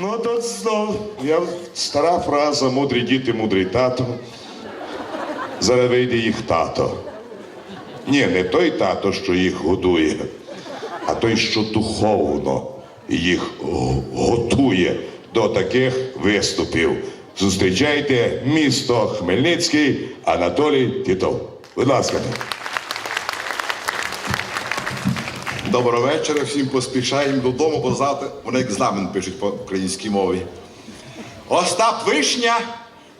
Ну, тут знов я стара фраза мудрі діти, мудрий тато. Зараз вийде їх тато. Ні, не той тато, що їх годує, а той, що духовно їх готує до таких виступів. Зустрічайте місто Хмельницький Анатолій Тітов. Будь ласка. Доброго вечора, всім поспішаємо додому, бо завтра вони екзамен пишуть по українській мові. Остап Вишня,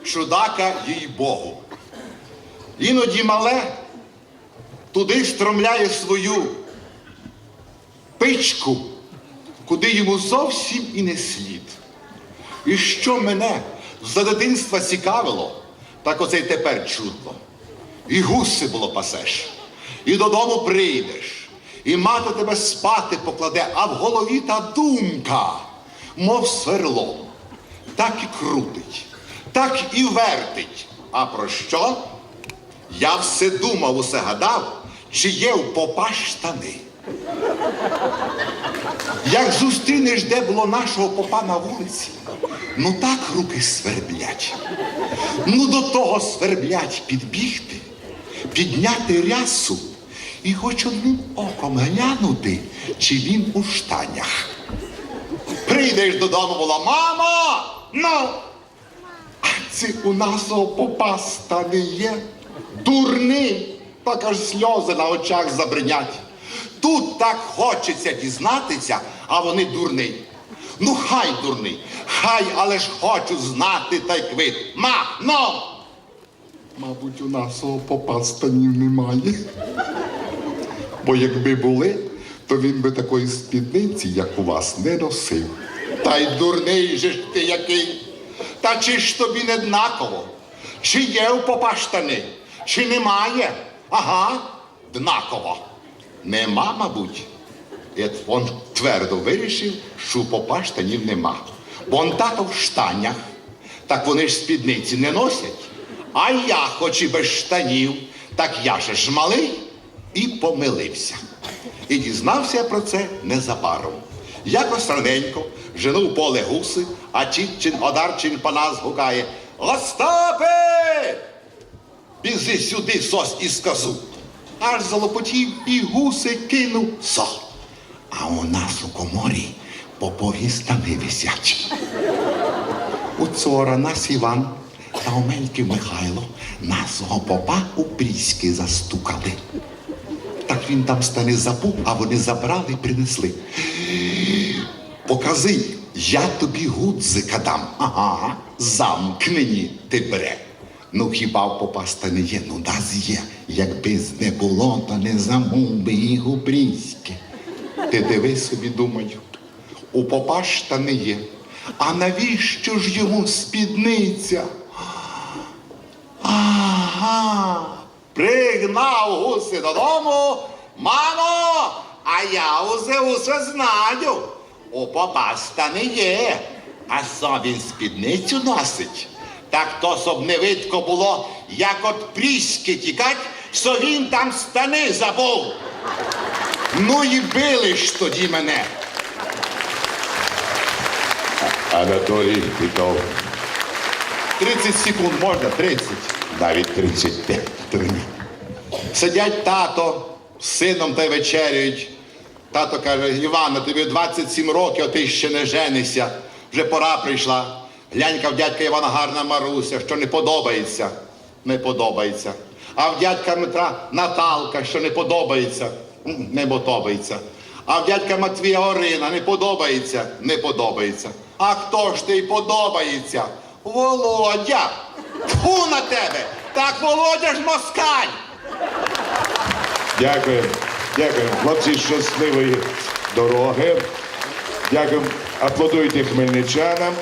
чудака їй Богу. Іноді мале туди стромляє свою пичку, куди йому зовсім і не слід. І що мене за дитинства цікавило, так оце й тепер чудно. І гуси було пасеш, і додому прийдеш, і мати тебе спати покладе, а в голові та думка, мов сверло, так і крутить, так і вертить. А про що? Я все думав, усе гадав, чи є у попа штани. Як зустрінеш, де було нашого попа на вулиці, ну так руки сверблять. Ну до того сверблять підбігти, підняти рясу і хоч одним оком глянути, чи він у штанях. Прийдеш додому, була мамо! Ну! А це у нашого попа стане є дурний, так аж сльози на очах забринять. Тут так хочеться дізнатися, а вони дурний. Ну, хай дурний, хай, але ж хочу знати та й квит. Ма, ну! Мабуть, у нашого попа станів немає. Бо якби були, то він би такої спідниці, як у вас, не носив. Та й дурний же ж ти який. Та чи ж тобі не однаково? Чи є у попа штани, чи немає? Ага, днаково. Нема, мабуть. І він твердо вирішив, що у попа штанів нема. Бо он тато в штанях, так вони ж спідниці не носять. А я, хоч і без штанів, так я ж малий і помилився. І дізнався про це незабаром. Якось раненько женув поле гуси, а Чітчин Одарчин по нас гукає Остапе! Бізи сюди сос і сказу. Аж залопотів і гуси кинув со. А у нас у коморі попові стани висять. У цора нас Іван та Омельків Михайло нашого попа у пріськи застукали. Так він там стани забув, а вони забрали і принесли. Покази, я тобі гудзика дам. Ага, замкнені ти бере. Ну хіба в попа стани є? Ну нас є. Якби з не було, то не замов би їх у пріськи. Ти диви собі, думаю, у попа штани є. А навіщо ж йому спідниця? Ага, пригнав гуси додому. Мамо, а я усе усе знаю. У попа штани є, а сам він спідницю носить. Так то, щоб не видко було, як от пріськи тікать, що він там штани забув. Ну і били ж тоді мене. Анатолій Тітов. 30 секунд можна, 30. Навіть 35. Три. Сидять тато з сином та й вечеряють. Тато каже, Івано, тобі 27 років, а ти ще не женишся. Вже пора прийшла. Глянька в дядька Івана гарна Маруся, що не подобається. Не подобається. А в дядька Дмитра Наталка, що не подобається. Не подобається. А в дядька Матвія Орина не подобається, не подобається. А хто ж ти подобається? Володя! Фу на тебе! Так Володя ж москаль! Дякую. Дякую. Хлопці, щасливої дороги. Дякую. Аплодуйте хмельничанам.